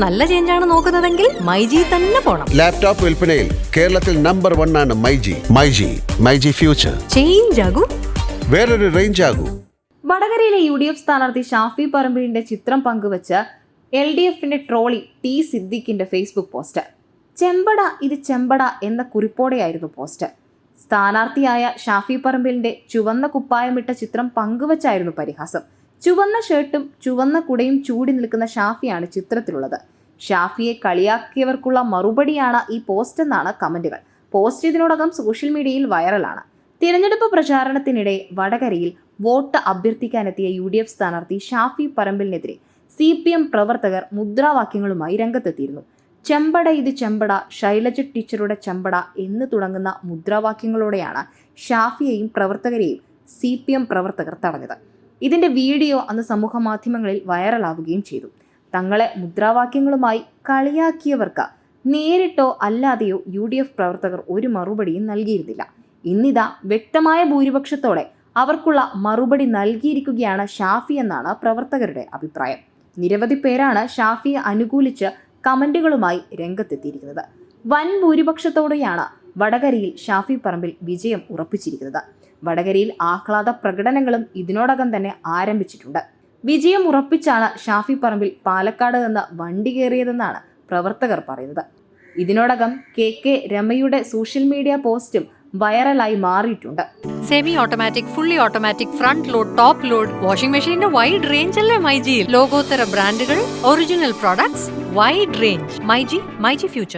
നല്ല ചേഞ്ചാണ് നോക്കുന്നതെങ്കിൽ മൈജി തന്നെ പോണം. ലാപ്ടോപ്പ് വിൽപ്പനയിൽ കേരളത്തിൽ നമ്പർ വൺ ആണ് myG. MyG myG future change ആകും. വേറൊരു റേഞ്ച് ആകൂ. വടകരയിലെ യു ഡി എഫ് സ്ഥാനാർത്ഥി ഷാഫി പറമ്പിലിന്റെ ചിത്രം പങ്കുവച്ച് എൽ ഡി എഫിന്റെ ട്രോളി ടി സിദ്ദിഖിന്റെ ഫേസ്ബുക്ക് പോസ്റ്റ്. ചെമ്പട ഇത് ചെമ്പട എന്ന കുറിപ്പോടെയായിരുന്നു പോസ്റ്റ്. സ്ഥാനാർത്ഥിയായ ഷാഫി പറമ്പിലിന്റെ ചുവന്ന കുപ്പായമിട്ട ചിത്രം പങ്കുവച്ചായിരുന്നു പരിഹാസം. ചുവന്ന ഷർട്ടും ചുവന്ന കുടയും ചൂടി നിൽക്കുന്ന ഷാഫിയാണ് ചിത്രത്തിലുള്ളത്. ഷാഫിയെ കളിയാക്കിയവർക്കുള്ള മറുപടിയാണ് ഈ പോസ്റ്റ് എന്നാണ് കമന്റുകൾ. പോസ്റ്റ് ഇതിനോടകം സോഷ്യൽ മീഡിയയിൽ വൈറലാണ്. തിരഞ്ഞെടുപ്പ് പ്രചാരണത്തിനിടെ വടകരയിൽ വോട്ട് അഭ്യർത്ഥിക്കാനെത്തിയ യു ഡി എഫ് സ്ഥാനാർത്ഥി ഷാഫി പറമ്പിലിനെതിരെ സി പി എം പ്രവർത്തകർ മുദ്രാവാക്യങ്ങളുമായി രംഗത്തെത്തിയിരുന്നു. ചെമ്പട ഇത് ചെമ്പട ശൈലജ ടീച്ചറുടെ ചെമ്പട എന്ന് തുടങ്ങുന്ന മുദ്രാവാക്യങ്ങളോടെയാണ് ഷാഫിയെയും പ്രവർത്തകരെയും സി പി എം പ്രവർത്തകർ തടഞ്ഞത്. ഇതിന്റെ വീഡിയോ അന്ന് സമൂഹ മാധ്യമങ്ങളിൽ വൈറലാവുകയും ചെയ്തു. തങ്ങളെ മുദ്രാവാക്യങ്ങളുമായി കളിയാക്കിയവർക്ക് നേരിട്ടോ അല്ലാതെയോ യു ഡി എഫ് പ്രവർത്തകർ ഒരു മറുപടിയും നൽകിയിരുന്നില്ല. ഇന്നിതാ വ്യക്തമായ ഭൂരിപക്ഷത്തോടെ അവർക്കുള്ള മറുപടി നൽകിയിരിക്കുകയാണ് ഷാഫി എന്നാണ് പ്രവർത്തകരുടെ അഭിപ്രായം. നിരവധി പേരാണ് ഷാഫിയെ അനുകൂലിച്ച് കമന്റുകളുമായി രംഗത്തെത്തിയിരിക്കുന്നത്. വൻ ഭൂരിപക്ഷത്തോടെയാണ് വടകരയിൽ ഷാഫി പറമ്പിൽ വിജയം ഉറപ്പിച്ചിരിക്കുന്നത്. വടകരയിൽ ആഹ്ലാദ പ്രകടനങ്ങളും ഇതിനോടകം തന്നെ ആരംഭിച്ചിട്ടുണ്ട്. വിജയം ഉറപ്പിച്ചാണ് ഷാഫി പറമ്പിൽ പാലക്കാട് നിന്ന് വണ്ടി കയറിയതെന്നാണ് പ്രവർത്തകർ പറയുന്നത്. ഇതിനോടകം കെ കെ രമയുടെ സോഷ്യൽ മീഡിയ പോസ്റ്റും വൈറലായി മാറിയിട്ടുണ്ട്. Semi automatic fully automatic front load top load washing മെഷീന്റെ വൈഡ് റേഞ്ച് അല്ലേ മൈജിയിൽ ലോകോത്തര ബ്രാൻഡുകൾ original products wide range myG myG future